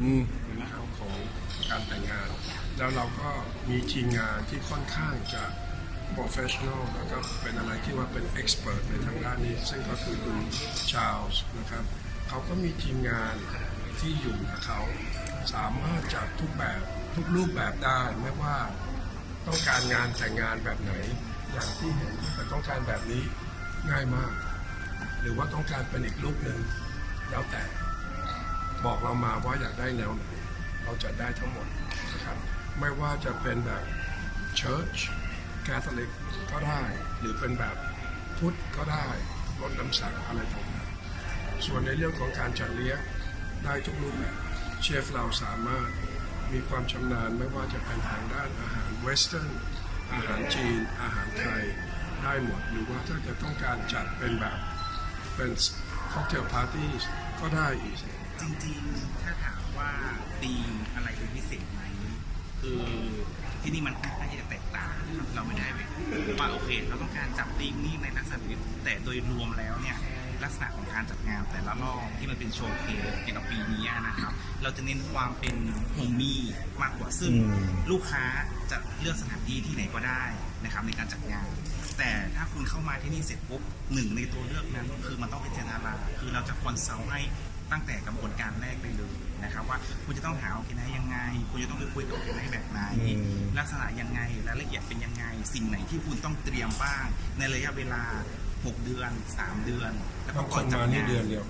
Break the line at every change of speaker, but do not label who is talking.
อืมนะครับของการแต่งงาน แล้วเราก็มีทีมงานที่ค่อนข้างจะ professional แล้วก็เป็นอะไรที่ว่าเป็น expert ในทางด้านนี้ ซึ่งก็คือคุณชาลส์นะครับ เขาก็มีทีมงานที่อยู่กับเขา สามารถจัดทุกแบบทุกรูปแบบได้ไม่ว่าต้องการงานแต่งงานแบบไหน อย่างที่เห็นแต่ต้องการแบบนี้ง่ายมาก หรือว่าต้องการเป็นอีกรูปหนึ่งแล้วแต่ บอกเรามาว่าอยากได้แนวไหนเราจะได้ทั้งหมดนะครับไม่ว่าจะเป็นแบบ Church Catholic ก็ได้ หรือเป็นแบบพุทธก็ได้ลดน้ำสังอะไรต่างๆส่วนในเรื่องของการจัดเลี้ยงได้ทุกรูปแบบเชฟเราสามารถมีความชำนาญไม่ว่าจะเป็นทางด้านอาหารเวสเทิร์นอาหารจีน อาหารไทยได้หมด หรือว่าถ้าจะต้องการจัดเป็นแบบเป็นค็อกเทลพาร์ตี้ ก็ได้อีก
จริงๆ ถ้าถามว่าธีมอะไรเป็นพิเศษไหมคือที่นี่มันค่อนข้างที่จะแตกต่างนะครับเราไม่ได้ไปว่าโอเค เราต้องการจับธีมนี้ในลักษณะนี้แต่โดยรวมแล้วเนี่ยลักษณะของการจัดงานแต่ละรอบที่มันเป็นโชว์เคสเกี่ยวกับปีนี้นะครับ เราจะเน้นความเป็นโฮมมี่มากกว่าซึ่ง
อืม
ลูกค้าจะเลือกสถานที่ที่ไหนก็ได้นะครับในการจัดงาน แต่ถ้า คุณเข้ามาที่นี่เสร็จปุ๊บหนึ่งในตัวเลือกนั้นคือมันต้องเป็นเจนอาราคือเราจะคอนซัลท์ให้ตั้งแต่กระบวนการแรกไปเลยนะครับ ว่าคุณจะต้องหาโอเคไนยังไง คุณจะต้องไปคุยกับโอเคไนแบบไหน
อืม
ลักษณะยังไงรายละเอียดเป็นยังไง สิ่งไหนที่คุณต้องเตรียมบ้าง ในระยะเวลา 6 เดือน 3 เดือน แล้วก็
บางค
ก่อน
น
จัด
มานี่
งาน
เดือนเดียว